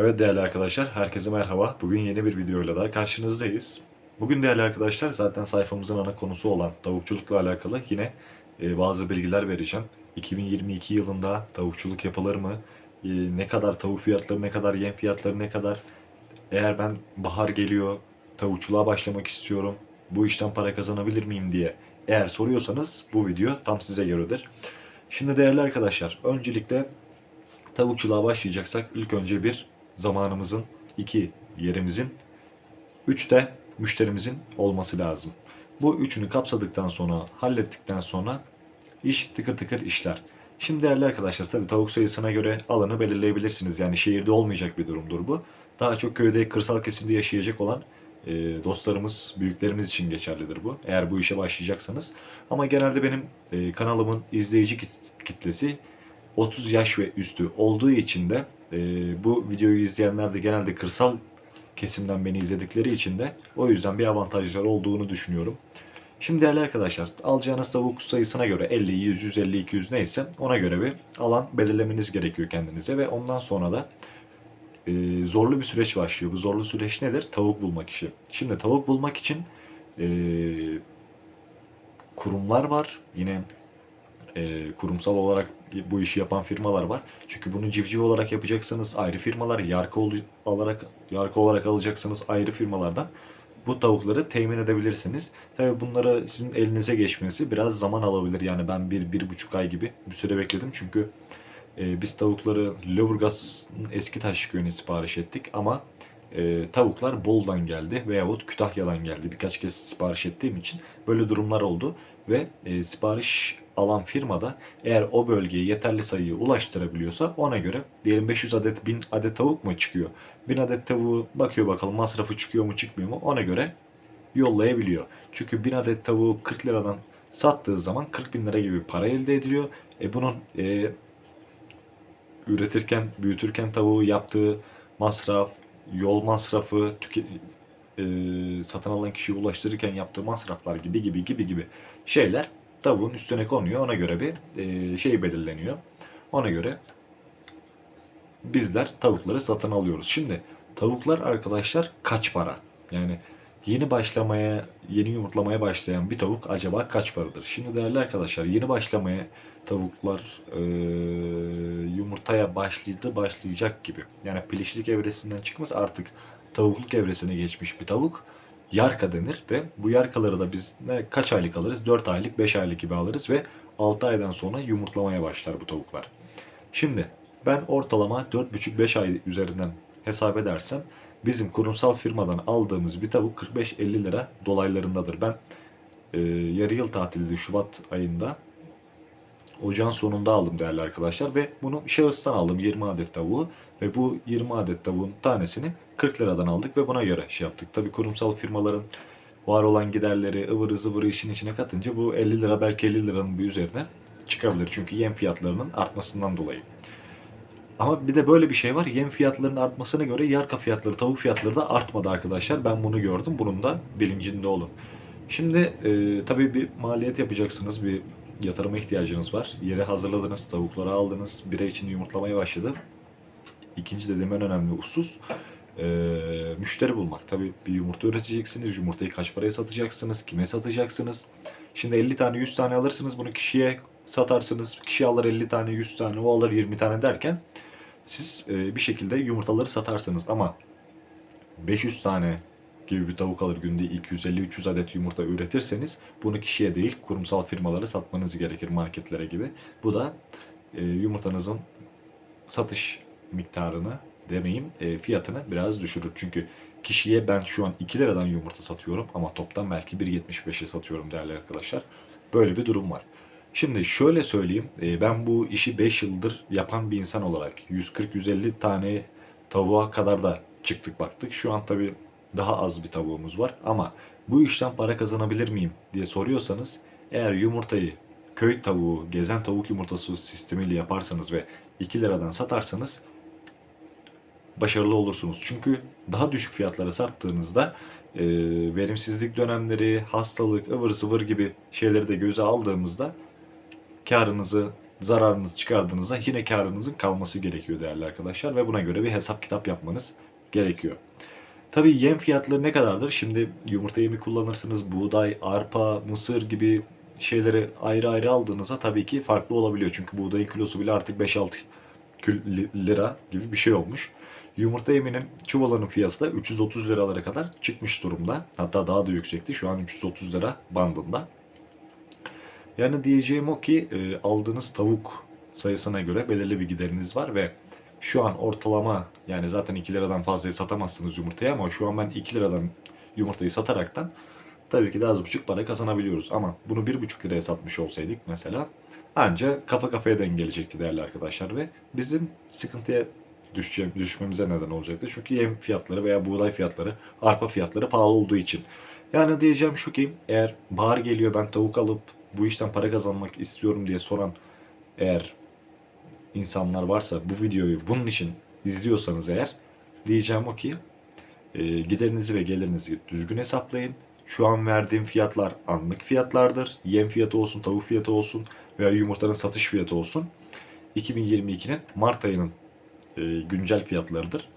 Evet değerli arkadaşlar, herkese merhaba. Bugün yeni bir videoyla daha karşınızdayız. Bugün değerli arkadaşlar zaten sayfamızın ana konusu olan tavukçulukla alakalı yine e, bazı bilgiler vereceğim. 2022 yılında tavukçuluk yapılır mı? E, ne kadar tavuk fiyatları, ne kadar yem fiyatları, ne kadar eğer ben bahar geliyor, tavukçuluğa başlamak istiyorum, bu işten para kazanabilir miyim diye eğer soruyorsanız bu video tam size göredir. Şimdi değerli arkadaşlar, öncelikle tavukçuluğa başlayacaksak ilk önce bir zamanımızın, iki yerimizin, üç de müşterimizin olması lazım. Bu üçünü kapsadıktan sonra, hallettikten sonra iş tıkır tıkır işler. Şimdi değerli arkadaşlar tabii tavuk sayısına göre alanı belirleyebilirsiniz. Yani şehirde olmayacak bir durumdur bu. Daha çok köyde, kırsal kesimde yaşayacak olan e, dostlarımız, büyüklerimiz için geçerlidir bu. Eğer bu işe başlayacaksanız. Ama genelde benim e, kanalımın izleyici kit- kitlesi 30 yaş ve üstü olduğu için de e, bu videoyu izleyenler de genelde kırsal kesimden beni izledikleri için de o yüzden bir avantajlar olduğunu düşünüyorum. Şimdi değerli arkadaşlar alacağınız tavuk sayısına göre 50, 100, 150, 200 neyse ona göre bir alan belirlemeniz gerekiyor kendinize ve ondan sonra da e, zorlu bir süreç başlıyor. Bu zorlu süreç nedir? Tavuk bulmak işi. Şimdi tavuk bulmak için e, kurumlar var. Yine e, kurumsal olarak bu işi yapan firmalar var. Çünkü bunu civciv olarak yapacaksanız ayrı firmalar, yarka ol- olarak yarka olarak alacaksınız ayrı firmalardan bu tavukları temin edebilirsiniz. Tabii bunları sizin elinize geçmesi biraz zaman alabilir. Yani ben bir, bir buçuk ay gibi bir süre bekledim. Çünkü e, biz tavukları Lüleburgaz'ın eski taş köyüne sipariş ettik ama e, tavuklar Bol'dan geldi veyahut Kütahya'dan geldi. Birkaç kez sipariş ettiğim için böyle durumlar oldu ve e, sipariş alan firmada eğer o bölgeye yeterli sayıyı ulaştırabiliyorsa ona göre diyelim 500 adet 1000 adet tavuk mu çıkıyor? 1000 adet tavuğu bakıyor bakalım masrafı çıkıyor mu çıkmıyor mu ona göre yollayabiliyor. Çünkü 1000 adet tavuğu 40 liradan sattığı zaman 40 bin lira gibi bir para elde ediliyor. E bunun e, üretirken, büyütürken tavuğu yaptığı masraf, yol masrafı, tüke, e, satın alan kişiye ulaştırırken yaptığı masraflar gibi gibi gibi gibi şeyler tavuğun üstüne konuyor. Ona göre bir e, şey belirleniyor. Ona göre bizler tavukları satın alıyoruz. Şimdi tavuklar arkadaşlar kaç para? Yani yeni başlamaya, yeni yumurtlamaya başlayan bir tavuk acaba kaç paradır? Şimdi değerli arkadaşlar yeni başlamaya tavuklar e, yumurtaya başladı başlayacak gibi. Yani pilişlik evresinden çıkmaz artık tavukluk evresine geçmiş bir tavuk yarka denir ve bu yarkaları da biz ne kaç aylık alırız? 4 aylık, 5 aylık gibi alırız ve 6 aydan sonra yumurtlamaya başlar bu tavuklar. Şimdi ben ortalama 4,5-5 ay üzerinden hesap edersem bizim kurumsal firmadan aldığımız bir tavuk 45-50 lira dolaylarındadır. Ben e, yarı yıl tatilde Şubat ayında ocağın sonunda aldım değerli arkadaşlar ve bunu şahıstan aldım 20 adet tavuğu ve bu 20 adet tavuğun tanesini 40 liradan aldık ve buna göre şey yaptık. Tabii kurumsal firmaların var olan giderleri ıvırı zıvırı işin içine katınca bu 50 lira belki 50 liranın bir üzerine çıkabilir. Çünkü yem fiyatlarının artmasından dolayı. Ama bir de böyle bir şey var. Yem fiyatlarının artmasına göre yarka fiyatları, tavuk fiyatları da artmadı arkadaşlar. Ben bunu gördüm. Bunun da bilincinde olun. Şimdi e, tabii bir maliyet yapacaksınız. Bir yatırıma ihtiyacınız var. Yeri hazırladınız, tavukları aldınız. Bire için yumurtlamaya başladı. İkinci dediğim en önemli husus e, müşteri bulmak. Tabii bir yumurta üreteceksiniz. Yumurtayı kaç paraya satacaksınız? Kime satacaksınız? Şimdi 50 tane 100 tane alırsınız. Bunu kişiye satarsınız. Kişi alır 50 tane 100 tane o alır 20 tane derken siz e, bir şekilde yumurtaları satarsınız. Ama 500 tane gibi bir tavuk alır günde 250-300 adet yumurta üretirseniz bunu kişiye değil kurumsal firmalara satmanız gerekir marketlere gibi. Bu da e, yumurtanızın satış miktarını demeyeyim e, fiyatını biraz düşürür. Çünkü kişiye ben şu an 2 liradan yumurta satıyorum ama toptan belki 1.75'e satıyorum değerli arkadaşlar. Böyle bir durum var. Şimdi şöyle söyleyeyim. e, Ben bu işi 5 yıldır yapan bir insan olarak 140-150 tane tavuğa kadar da çıktık baktık. Şu an tabii daha az bir tavuğumuz var ama bu işten para kazanabilir miyim diye soruyorsanız eğer yumurtayı köy tavuğu, gezen tavuk yumurtası sistemiyle yaparsanız ve 2 liradan satarsanız başarılı olursunuz. Çünkü daha düşük fiyatlara sattığınızda e, verimsizlik dönemleri, hastalık, ıvır zıvır gibi şeyleri de göze aldığımızda karınızı zararınızı çıkardığınızda yine karınızın kalması gerekiyor değerli arkadaşlar ve buna göre bir hesap kitap yapmanız gerekiyor. Tabii yem fiyatları ne kadardır? Şimdi yumurta yemi kullanırsınız, buğday, arpa, mısır gibi şeyleri ayrı ayrı aldığınızda tabii ki farklı olabiliyor. Çünkü buğdayın kilosu bile artık 5-6 kül- li- lira gibi bir şey olmuş. Yumurta yeminin çuvalının fiyatı da 330 liralara kadar çıkmış durumda. Hatta daha da yüksekti. Şu an 330 lira bandında. Yani diyeceğim o ki e, aldığınız tavuk sayısına göre belirli bir gideriniz var ve şu an ortalama yani zaten 2 liradan fazlayı satamazsınız yumurtayı ama şu an ben 2 liradan yumurtayı sataraktan tabii ki de az buçuk para kazanabiliyoruz. Ama bunu 1,5 liraya satmış olsaydık mesela anca kafa kafaya denk gelecekti değerli arkadaşlar ve bizim sıkıntıya düşeceğim, düşmemize neden olacaktı. Çünkü yem fiyatları veya buğday fiyatları, arpa fiyatları pahalı olduğu için. Yani diyeceğim şu ki eğer bahar geliyor ben tavuk alıp bu işten para kazanmak istiyorum diye soran eğer insanlar varsa bu videoyu bunun için izliyorsanız eğer diyeceğim o ki e, giderinizi ve gelirinizi düzgün hesaplayın. Şu an verdiğim fiyatlar anlık fiyatlardır. Yem fiyatı olsun, tavuk fiyatı olsun veya yumurtanın satış fiyatı olsun. 2022'nin Mart ayının e, güncel fiyatlarıdır.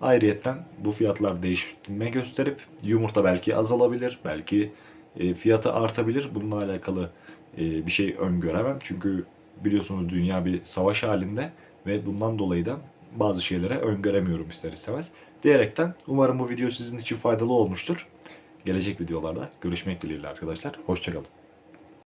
Ayrıyetten bu fiyatlar değişme gösterip yumurta belki azalabilir, belki e, fiyatı artabilir. Bununla alakalı e, bir şey öngöremem. Çünkü biliyorsunuz dünya bir savaş halinde ve bundan dolayı da bazı şeylere öngöremiyorum ister istemez. Diyerekten umarım bu video sizin için faydalı olmuştur. Gelecek videolarda görüşmek dileğiyle arkadaşlar. Hoşçakalın.